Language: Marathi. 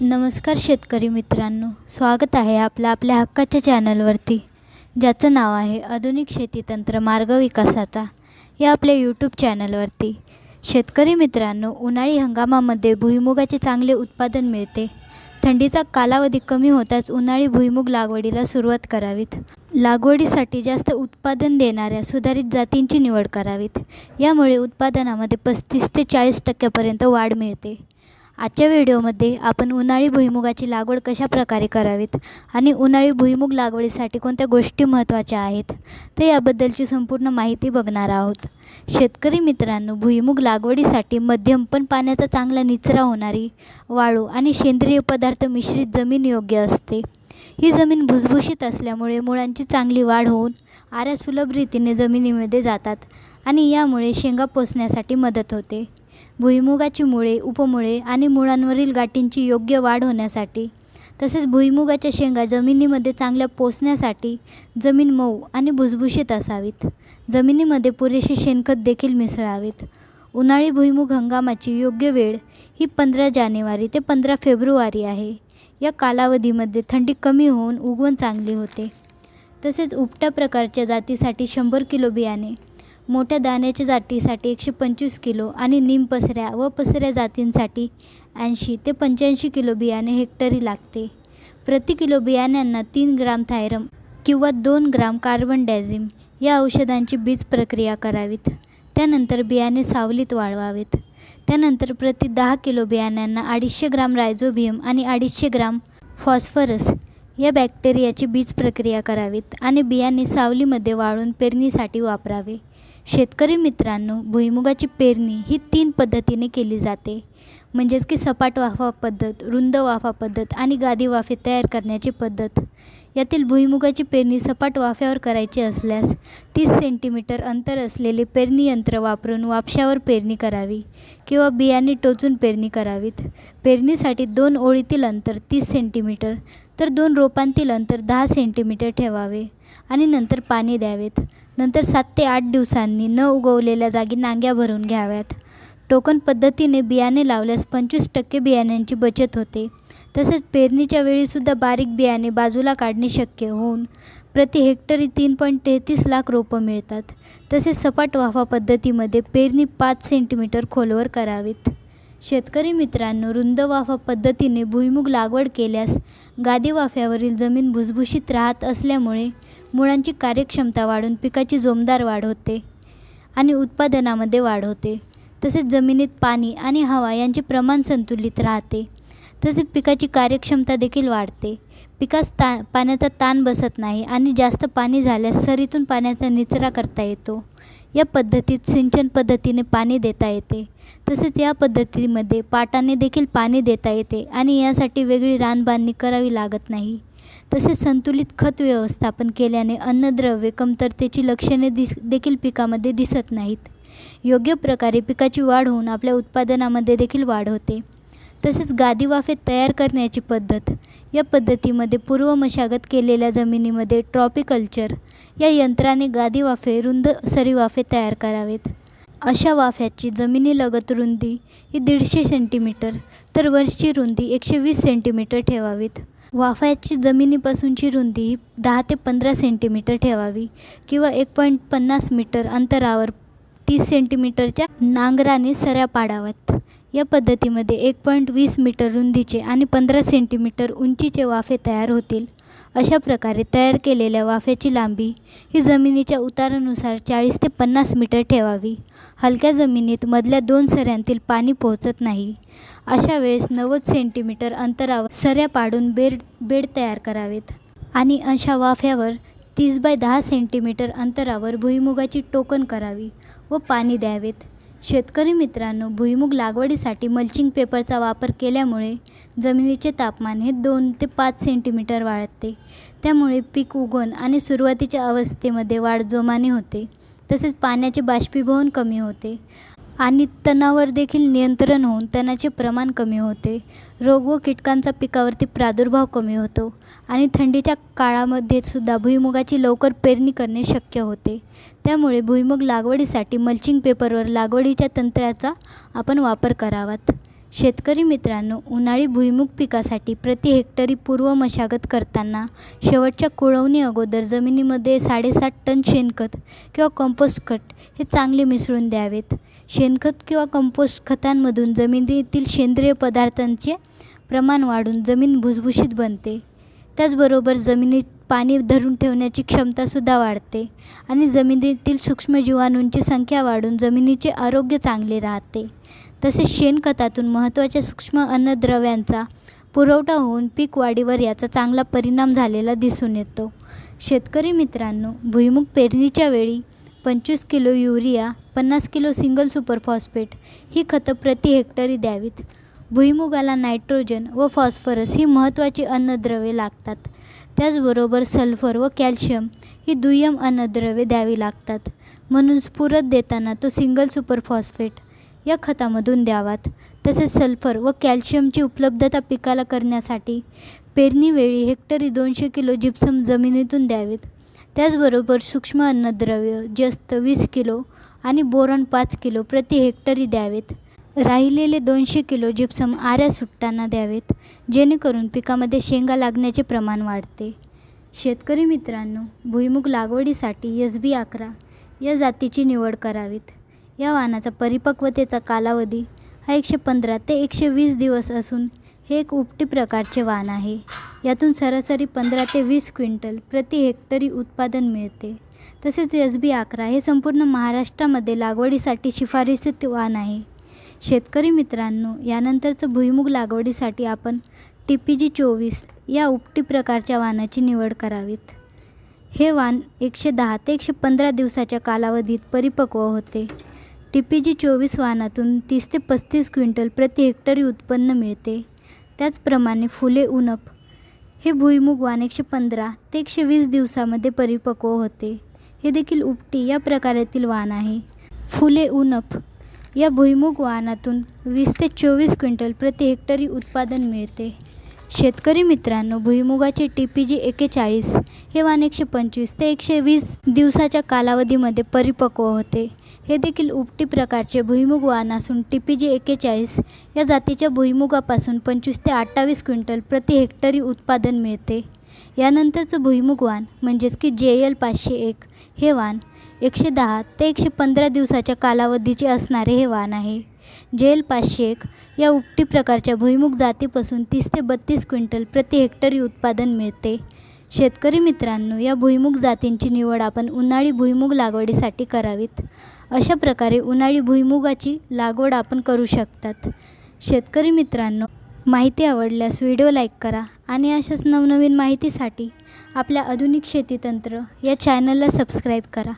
नमस्कार शेतकरी मित्रांनो. स्वागत आहे आपलं आपल्या हक्काच्या चॅनलवरती ज्याचं नाव आहे आधुनिक शेती तंत्र मार्ग विकासाचा या आपल्या यूट्यूब चॅनलवरती. शेतकरी मित्रांनो उन्हाळी हंगामामध्ये भुईमुगाचे चांगले उत्पादन मिळते. थंडीचा कालावधी कमी होताच उन्हाळी भुईमुग लागवडीला सुरुवात करावीत. लागवडीसाठी जास्त उत्पादन देणाऱ्या सुधारित जातींची निवड करावीत. यामुळे उत्पादनामध्ये पस्तीस ते चाळीस टक्क्यापर्यंत वाढ मिळते. आजच्या व्हिडिओमध्ये आपण उन्हाळी भुईमुगाची लागवड कशा प्रकारे करावीत आणि उन्हाळी भुईमुग लागवडीसाठी कोणत्या गोष्टी महत्त्वाच्या आहेत तर याबद्दलची संपूर्ण माहिती बघणार आहोत. शेतकरी मित्रांनो भुईमुग लागवडीसाठी मध्यम पण पाण्याचा चांगला निचरा होणारी वाळू आणि सेंद्रिय पदार्थ मिश्रित जमीन योग्य असते. ही जमीन भुसभुशीत असल्यामुळे मुळांची चांगली वाढ होऊन आऱ्या सुलभ रीतीने जमिनीमध्ये जातात आणि यामुळे शेंगा पोसण्यासाठी मदत होते. भुईमुगाची मुळे उपमुळे आणि मुळांवरील गाठींची योग्य वाढ होण्यासाठी. तसेच भुईमुगाच्या शेंगा जमिनीमध्ये चांगल्या पोसण्यासाठी जमीन मऊ आणि भुसभुशीत असावीत. जमिनीमध्ये पुरेसे शेणखत देखील मिसळावेत. उन्हाळी भुईमुग हंगामाची योग्य वेळ ही पंधरा जानेवारी ते पंधरा फेब्रुवारी आहे. या कालावधीमध्ये थंडी कमी होऊन उगवण चांगली होते. तसेच उपट्या प्रकारच्या जातीसाठी शंभर किलो बियाणे मोठ्या दाण्याच्या जातीसाठी एकशे पंचवीस किलो आणि निम पसऱ्या व पसऱ्या जातींसाठी ऐंशी ते पंच्याऐंशी किलो बियाणे हेक्टरी लागते. प्रति किलो बियाण्यांना तीन ग्राम थायरम किंवा दोन ग्राम कार्बन डॅझिम या औषधांची बीज प्रक्रिया करावीत. त्यानंतर बियाणे सावलीत वाळवावेत. त्यानंतर प्रति दहा किलो बियाण्यांना अडीचशे ग्राम रायझोबियम आणि अडीचशे ग्राम फॉस्फरस या बॅक्टेरियाची बीज प्रक्रिया करावीत आणि बियाणे सावलीमध्ये वाळून पेरणीसाठी वापरावे. शेतकरी मित्रांनो भुईमुगाची पेरणी ही तीन पद्धतीने केली जाते. म्हणजेच की सपाट वाफा पद्धत रुंद वाफा पद्धत आणि गादी वाफे तयार करण्याची पद्धत. यातील भुईमुगाची पेरणी सपाट वाफ्यावर करायची असल्यास तीस सेंटीमीटर अंतर असलेले पेरणी यंत्र वापरून वापशावर पेरणी करावी किंवा बियाणे टोचून पेरणी करावीत. पेरणीसाठी दोन ओळीतील अंतर तीस सेंटीमीटर तर दोन रोपांतील अंतर दहा सेंटीमीटर ठेवावे आणि नंतर पाणी द्यावेत. नंतर सात ते आठ दिवसांनी न उगवलेल्या जागी नांग्या भरून घ्याव्यात. टोकन पद्धतीने बियाणे लावल्यास पंचवीस टक्के बियाण्यांची बचत होते. तसेच पेरणीच्या वेळीसुद्धा बारीक बियाणे बाजूला काढणे शक्य होऊन प्रति हेक्टरी तीन पॉईंट तेहतीस लाख रोपं मिळतात. तसेच सपाट वाफा पद्धतीमध्ये पेरणी पाच सेंटीमीटर खोलवर करावीत. शेतकरी मित्रांनो रुंद वाफा पद्धतीने भुईमुग लागवड केल्यास गादी वाफ्यावरील जमीन भुसभुशीत राहत असल्यामुळे मुळांची कार्यक्षमता वाढून पिकाची जोमदार वाढ होते आणि उत्पादनामध्ये वाढ होते. तसेच जमिनीत पाणी आणि हवा यांचे प्रमाण संतुलित राहते. तसेच पिकाची कार्यक्षमता देखील वाढते. पिकास ता पाण्याचा ताण बसत नाही आणि जास्त पाणी झाल्यास सरीतून पाण्याचा निचरा करता येतो. या पद्धतीत सिंचन पद्धतीने पाणी देता येते. तसेच या पद्धतीमध्ये पाटाने देखील पाणी देता येते आणि यासाठी वेगळी रानबांधणी करावी लागत नाही. तसेच संतुलित खत व्यवस्थापन केल्याने अन्नद्रव्ये कमतरतेची लक्षणे दिस देखील पिकामध्ये दिसत नाहीत. योग्य प्रकारे पिकाची वाढ होऊन आपल्या उत्पादनामध्ये देखील वाढ होते. तसेच गादी वाफे तयार करण्याची पद्धत. या पद्धतीमध्ये पूर्व मशागत केलेल्या जमिनीमध्ये ट्रॉपिकल्चर या यंत्राने गादी वाफे रुंद सरी वाफे तयार करावेत. अशा वाफ्याची जमिनीलगत रुंदी ही दीडशे सेंटीमीटर तर वरची रुंदी एकशे वीस सेंटीमीटर ठेवावीत. वाफ्याची जमिनीपासूनची रुंदी ही दहा ते पंधरा सेंटीमीटर ठेवावी किंवा एक पॉईंट पन्नास मीटर अंतरावर तीस सेंटीमीटरच्या नांगराने सऱ्या पाडाव्यात. या पद्धतीमध्ये एक पॉईंट वीस मीटर रुंदीचे आणि पंधरा सेंटीमीटर उंचीचे वाफे तयार होतील. अशा प्रकारे तयार केलेल्या वाफ्याची लांबी ही जमिनीच्या उतारानुसार चाळीस ते पन्नास मीटर ठेवावी. हलक्या जमिनीत मधल्या दोन सऱ्यांतील पाणी पोहोचत नाही. अशा वेळेस नव्वद सेंटीमीटर अंतरावर सऱ्या पाडून बेड बेड तयार करावेत. आणि अशा वाफ्यावर तीस बाय दहा सेंटीमीटर अंतरावर भुईमुगाची टोकन करावी व पाणी द्यावेत. शेतकरी मित्रांनो भुईमुग लागवडीसाठी मल्चिंग पेपरचा वापर केल्यामुळे जमिनीचे तापमान हे दोन ते पाच सेंटीमीटर वाढते. त्यामुळे पीक उगवण आणि सुरुवातीच्या अवस्थेमध्ये वाढ जोमाने होते. तसेच पाण्याचे बाष्पीभवन कमी होते. आणि तणावर देखील नियंत्रण होऊन तणाचे प्रमाण कमी होते. रोग व कीटकांचा पिकावरती प्रादुर्भाव कमी होतो आणि थंडीच्या काळामध्ये सुद्धा भुईमुगाची लवकर पेरणी करणे शक्य होते. त्यामुळे भुईमुग लागवडीसाठी मल्चिंग पेपरवर लागवडीच्या तंत्राचा आपण वापर करावात. शेतकरी मित्रांनो उन्हाळी भुईमूग पिकासाठी प्रति हेक्टरी पूर्व मशागत करताना शेवटच्या कुळवणी अगोदर जमिनीमध्ये साडेसात टन शेणखत किंवा कंपोस्ट खत हे चांगले मिसळून द्यावेत. शेणखत किंवा कंपोस्ट खतांमधून जमिनीतील सेंद्रिय पदार्थांचे प्रमाण वाढून जमीन भुसभुशीत बनते. त्याचबरोबर जमिनीत पाणी धरून ठेवण्याची क्षमतासुद्धा वाढते आणि जमिनीतील सूक्ष्मजीवाणूंची संख्या वाढून जमिनीचे आरोग्य चांगले राहते. तसेच शेणखतातून महत्त्वाच्या सूक्ष्म अन्नद्रव्यांचा पुरवठा होऊन पीक वाढीवर याचा चांगला परिणाम झालेला दिसून येतो. शेतकरी मित्रांनो भुईमुग पेरणीच्या वेळी पंचवीस किलो युरिया पन्नास किलो सिंगल सुपर फॉस्फेट ही खतं प्रति हेक्टरी द्यावीत. भुईमुगाला नायट्रोजन व फॉस्फरस ही महत्त्वाची अन्नद्रव्ये लागतात. त्याचबरोबर सल्फर व कॅल्शियम ही दुय्यम अन्नद्रव्ये द्यावी लागतात. म्हणून स्फुरत देताना तो सिंगल सुपर फॉस्फेट या खतामधून द्यावात. तसेच सल्फर व कॅल्शियमची उपलब्धता पिकाला करण्यासाठी पेरणीवेळी हेक्टरी दोनशे किलो जिप्सम जमिनीतून द्यावेत. त्याचबरोबर सूक्ष्म अन्नद्रव्य जस्त वीस किलो आणि बोरॉन पाच किलो प्रति हेक्टरी द्यावेत. राहिलेले दोनशे किलो जिप्सम आऱ्या सुटताना द्यावेत जेणेकरून पिकामध्ये शेंगा लागण्याचे प्रमाण वाढते. शेतकरी मित्रांनो भुईमुग लागवडीसाठी एस बी अकरा या जातीची निवड करावीत. या वाहनाचा परिपक्वतेचा कालावधी हा एकशे पंधरा ते एकशे वीस दिवस असून हे एक उपटी प्रकारचे वाहन आहे. यातून सरासरी पंधरा ते वीस क्विंटल प्रति हेक्टरी उत्पादन मिळते. तसेच एस बी अकरा हे संपूर्ण महाराष्ट्रामध्ये लागवडीसाठी शिफारसीत वाहन आहे. शेतकरी मित्रांनो यानंतरचं भुईमुग लागवडीसाठी आपण टी पी जी चोवीस या उपटी प्रकारच्या वाणाची निवड करावीत. हे वाण एकशे दहा ते एकशे पंधरा दिवसाच्या कालावधीत परिपक्व होते. टी पी जी चोवीस वाहनातून तीस ते पस्तीस क्विंटल प्रति हेक्टरी उत्पन्न मिळते. त्याचप्रमाणे फुले उनप हे भुईमुग वाण एकशे पंधरा ते एकशे वीस दिवसामध्ये परिपक्व होते. हे देखील उपटी या प्रकारातील वाण आहे. फुले उनप या भुईमुग वाहनातून वीस ते चोवीस क्विंटल प्रति हेक्टरी उत्पादन मिळते. शेतकरी मित्रांनो भुईमुगाचे टी पी जी एकेचाळीस हे वाण एकशे पंचवीस ते एकशे वीस दिवसाच्या कालावधीमध्ये परिपक्व होते. हे देखील उपटी प्रकारचे भुईमुग वाण असून टी पी जी एकेचाळीस या जातीच्या भुईमुगापासून पंचवीस ते अठ्ठावीस क्विंटल प्रति हेक्टरी उत्पादन मिळते. यानंतरचं भुईमुग वाण म्हणजेच की जे एल पाचशे एक हे वाण एकशे दहा ते एकशे पंधरा दिवसाच्या कालावधीचे असणारे हे वाण आहे. जेल पाचशेक पाचशे एक या उपटी प्रकारच्या भुईमुग जातीपासून तीस ते बत्तीस क्विंटल प्रति हेक्टरी उत्पादन मिळते. शेतकरी मित्रांनो या भुईमुग जातींची निवड आपण उन्हाळी भुईमुग लागवडीसाठी करावीत. अशा प्रकारे उन्हाळी भुईमुगाची लागवड आपण करू शकतात. शेतकरी मित्रांनो माहिती आवडल्यास व्हिडिओ लाईक करा आणि अशाच नवनवीन माहितीसाठी आपल्या आधुनिक शेतीतंत्र या चॅनलला सबस्क्राईब करा.